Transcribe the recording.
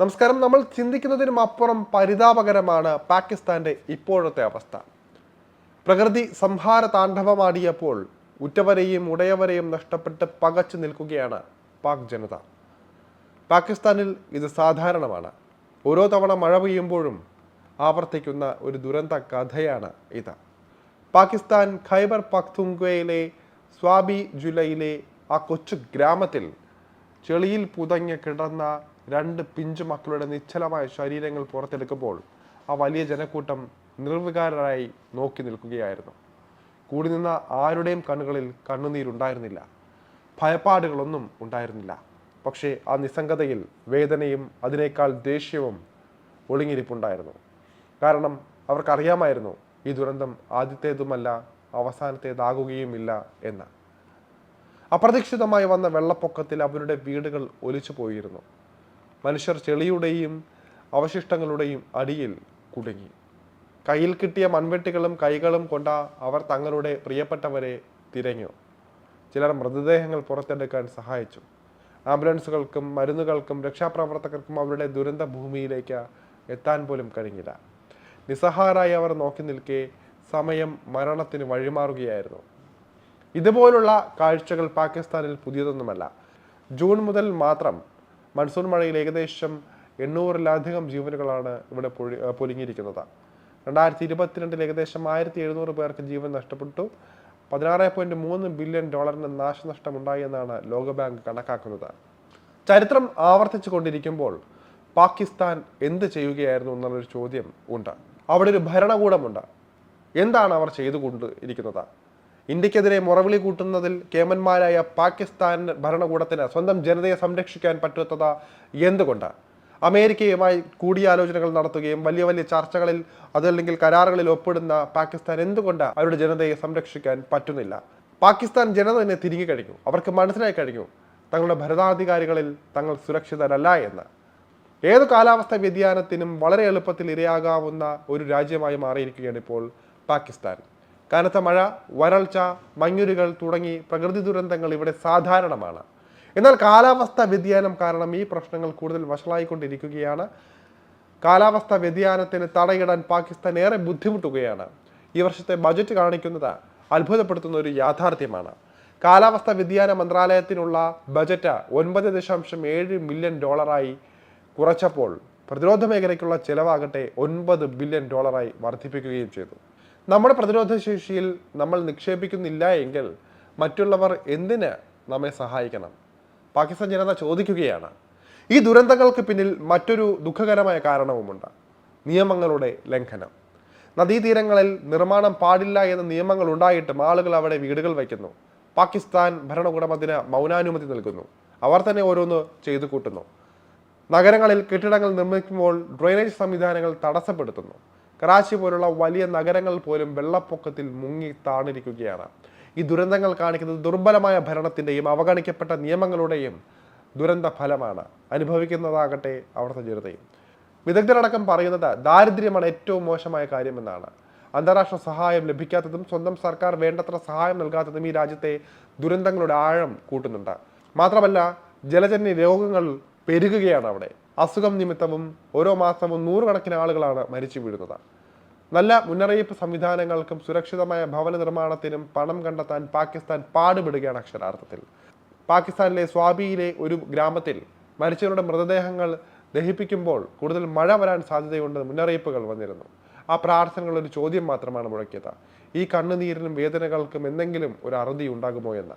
നമസ്കാരം. നമ്മൾ ചിന്തിക്കുന്നതിനും അപ്പുറം പരിതാപകരമാണ് പാകിസ്ഥാന്റെ ഇപ്പോഴത്തെ അവസ്ഥ. പ്രകൃതി സംഹാര താണ്ഡവമാടിയപ്പോൾ ഉറ്റവരെയും ഉടയവരെയും നഷ്ടപ്പെട്ട് പകച്ചു നിൽക്കുകയാണ് പാക് ജനത. പാകിസ്ഥാനിൽ ഇത് സാധാരണമാണ്. ഓരോ തവണ മഴ പെയ്യുമ്പോഴും ആവർത്തിക്കുന്ന ഒരു ദുരന്ത കഥയാണ് ഇത്. പാകിസ്ഥാൻ ഖൈബർ പഖ്തുങ്ക്വയിലെ സ്വാബി ജുലൈയിലെ ആ കൊച്ചു ഗ്രാമത്തിൽ ചെളിയിൽ പുതഞ്ഞ് കിടന്ന രണ്ട് പിഞ്ചു മക്കളുടെ നിശ്ചലമായ ശരീരങ്ങൾ പുറത്തെടുക്കുമ്പോൾ ആ വലിയ ജനക്കൂട്ടം നിർവികാരായി നോക്കി നിൽക്കുകയായിരുന്നു. കൂടി നിന്ന ആരുടെയും കണ്ണുകളിൽ കണ്ണുനീരുണ്ടായിരുന്നില്ല. ഭയപ്പാടുകളൊന്നും ഉണ്ടായിരുന്നില്ല. പക്ഷേ ആ നിസ്സംഗതയിൽ വേദനയും അതിനേക്കാൾ ദേഷ്യവും ഒളിഞ്ഞിരിപ്പുണ്ടായിരുന്നു. കാരണം അവർക്കറിയാമായിരുന്നു ഈ ദുരന്തം ആദ്യത്തേതുമല്ല അവസാനത്തേതാകുകയുമില്ല എന്ന്. അപ്രതീക്ഷിതമായി വന്ന വെള്ളപ്പൊക്കത്തിൽ അവരുടെ വീടുകൾ ഒലിച്ചു പോയിരുന്നു മനുഷ്യർ ചെളിയുടെയും അവശിഷ്ടങ്ങളുടെയും അടിയിൽ കുടുങ്ങി. കയ്യിൽ കിട്ടിയ മൺവെട്ടികളും കൈകളും കൊണ്ട അവർ തങ്ങളുടെ പ്രിയപ്പെട്ടവരെ തിരഞ്ഞു. ചിലർ മൃതദേഹങ്ങൾ പുറത്തെടുക്കാൻ സഹായിച്ചു. ആംബുലൻസുകൾക്കും മരുന്നുകൾക്കും രക്ഷാപ്രവർത്തകർക്കും അവരുടെ ദുരന്ത ഭൂമിയിലേക്ക് എത്താൻ പോലും കഴിഞ്ഞില്ല. നിസ്സഹാരായി അവർ നോക്കി നിൽക്കെ സമയം മരണത്തിന് വഴിമാറുകയായിരുന്നു. ഇതുപോലുള്ള കാഴ്ചകൾ പാകിസ്ഥാനിൽ പുതിയതൊന്നുമല്ല. ജൂൺ മുതൽ മാത്രം മൺസൂൺ മഴയിൽ ഏകദേശം എണ്ണൂറിലധികം ജീവനുകളാണ് ഇവിടെ പൊഴി പൊലിഞ്ഞിരിക്കുന്നത്. രണ്ടായിരത്തി ഇരുപത്തിരണ്ടിൽ ഏകദേശം ആയിരത്തി എഴുന്നൂറ് പേർക്ക് ജീവൻ നഷ്ടപ്പെട്ടു. പതിനാറ് പോയിന്റ് മൂന്ന് ബില്യൺ ഡോളറിന് നാശനഷ്ടമുണ്ടായി എന്നാണ് ലോകബാങ്ക് കണക്കാക്കുന്നത്. ചരിത്രം ആവർത്തിച്ചു കൊണ്ടിരിക്കുമ്പോൾ പാകിസ്ഥാൻ എന്ത് ചെയ്യുകയായിരുന്നു എന്നുള്ളൊരു ചോദ്യം ഉണ്ട്. അവിടെ ഒരു ഭരണകൂടമുണ്ട്. എന്താണ് അവർ ചെയ്തുകൊണ്ട് ഇരിക്കുന്നത് ഇന്ത്യക്കെതിരെ മുറവിളി കൂട്ടുന്നതിൽ കേമന്മാരായ പാകിസ്ഥാൻ ഭരണകൂടത്തിന് സ്വന്തം ജനതയെ സംരക്ഷിക്കാൻ പറ്റാത്തത് എന്തുകൊണ്ട് അമേരിക്കയുമായി കൂടിയാലോചനകൾ നടത്തുകയും വലിയ വലിയ ചർച്ചകളിൽ അതല്ലെങ്കിൽ കരാറുകളിൽ ഒപ്പിടുന്ന പാകിസ്ഥാൻ എന്തുകൊണ്ട് അവരുടെ ജനതയെ സംരക്ഷിക്കാൻ പറ്റുന്നില്ല? പാകിസ്ഥാൻ ജനത തന്നെ തിരികെ കഴിഞ്ഞു. അവർക്ക് മനസ്സിലായി കഴിഞ്ഞു. തങ്ങളുടെ ഭരണാധികാരികളിൽ തങ്ങൾ സുരക്ഷിതരല്ല എന്ന്. ഏത് കാലാവസ്ഥ വ്യതിയാനത്തിനും വളരെ എളുപ്പത്തിൽ ഇരയാകാവുന്ന ഒരു രാജ്യമായി മാറിയിരിക്കുകയാണ് ഇപ്പോൾ പാകിസ്ഥാൻ. കനത്ത മഴ വരൾച്ച മഞ്ഞുരുകൾ തുടങ്ങി പ്രകൃതി ദുരന്തങ്ങൾ ഇവിടെ സാധാരണമാണ്. എന്നാൽ കാലാവസ്ഥാ വ്യതിയാനം കാരണം ഈ പ്രശ്നങ്ങൾ കൂടുതൽ വഷളായിക്കൊണ്ടിരിക്കുകയാണ്. കാലാവസ്ഥാ വ്യതിയാനത്തിന് തടയിടാൻ പാകിസ്ഥാൻ ഏറെ ബുദ്ധിമുട്ടുകയാണ്. ഈ വർഷത്തെ ബജറ്റ് കാണിക്കുന്നത് അത്ഭുതപ്പെടുത്തുന്ന ഒരു യാഥാർത്ഥ്യമാണ്. കാലാവസ്ഥാ വ്യതിയാന മന്ത്രാലയത്തിനുള്ള ബജറ്റ് ഒൻപത് ദശാംശം ഏഴ് മില്യൺ ഡോളറായി കുറച്ചപ്പോൾ പ്രതിരോധ മേഖലയ്ക്കുള്ള ചെലവാകട്ടെ ഒൻപത് ബില്യൺ ഡോളറായി വർദ്ധിപ്പിക്കുകയും ചെയ്തു. നമ്മുടെ പ്രതിരോധ ശേഷിയിൽ നമ്മൾ നിക്ഷേപിക്കുന്നില്ല എങ്കിൽ മറ്റുള്ളവർ എന്തിന് നമ്മെ സഹായിക്കണം? പാകിസ്ഥാൻ ജനത ചോദിക്കുകയാണ്. ഈ ദുരന്തങ്ങൾക്ക് പിന്നിൽ മറ്റൊരു ദുഃഖകരമായ കാരണവുമുണ്ട്. നിയമങ്ങളുടെ ലംഘനം. നദീതീരങ്ങളിൽ നിർമ്മാണം പാടില്ല എന്ന നിയമങ്ങൾ ഉണ്ടായിട്ടും ആളുകൾ അവിടെ വീടുകൾ വയ്ക്കുന്നു. പാകിസ്ഥാൻ ഭരണകൂടം അതിന് മൗനാനുമതി നൽകുന്നു. അവർ തന്നെ ഓരോന്ന് ചെയ്തു കൂട്ടുന്നു. നഗരങ്ങളിൽ കെട്ടിടങ്ങൾ നിർമ്മിക്കുമ്പോൾ ഡ്രെയിനേജ് സംവിധാനങ്ങൾ തടസ്സപ്പെടുത്തുന്നു. കറാച്ചി പോലുള്ള വലിയ നഗരങ്ങൾ പോലും വെള്ളപ്പൊക്കത്തിൽ മുങ്ങി താണിരിക്കുകയാണ്. ഈ ദുരന്തങ്ങൾ കാണിക്കുന്നത് ദുർബലമായ ഭരണത്തിന്റെയും അവഗണിക്കപ്പെട്ട നിയമങ്ങളുടെയും ദുരന്ത ഫലമാണ്. അനുഭവിക്കുന്നതാകട്ടെ അവിടുത്തെ ജനതയും. വിദഗ്ധരടക്കം പറയുന്നത് ദാരിദ്ര്യമാണ് ഏറ്റവും മോശമായ കാര്യമെന്നാണ്. അന്താരാഷ്ട്ര സഹായം ലഭിക്കാത്തതും സ്വന്തം സർക്കാർ വേണ്ടത്ര സഹായം നൽകാത്തതും ഈ രാജ്യത്തെ ദുരന്തങ്ങളുടെ ആഴം കൂട്ടുന്നുണ്ട്. മാത്രമല്ല ജലജന്യ രോഗങ്ങൾ പെരുകുകയാണ് അവിടെ. അസുഖം നിമിത്തവും ഓരോ മാസവും നൂറുകണക്കിന് ആളുകളാണ് മരിച്ചു വീഴുന്നത്. നല്ല മുന്നറിയിപ്പ് സംവിധാനങ്ങൾക്കും സുരക്ഷിതമായ ഭവന നിർമ്മാണത്തിനും പണം കണ്ടെത്താൻ പാകിസ്ഥാൻ പാടുപെടുകയാണ് അക്ഷരാർത്ഥത്തിൽ. പാകിസ്ഥാനിലെ സ്വാബിയിലെ ഒരു ഗ്രാമത്തിൽ മരിച്ചവരുടെ മൃതദേഹങ്ങൾ ദഹിപ്പിക്കുമ്പോൾ കൂടുതൽ മഴ വരാൻ സാധ്യതയുണ്ടെന്ന് മുന്നറിയിപ്പുകൾ വന്നിരുന്നു. ആ പ്രാർത്ഥനകൾ ഒരു ചോദ്യം മാത്രമാണ് മുഴക്കിയത്. ഈ കണ്ണുനീരിനും വേദനകൾക്കും എന്തെങ്കിലും ഒരു അറുതി ഉണ്ടാകുമോ എന്ന്.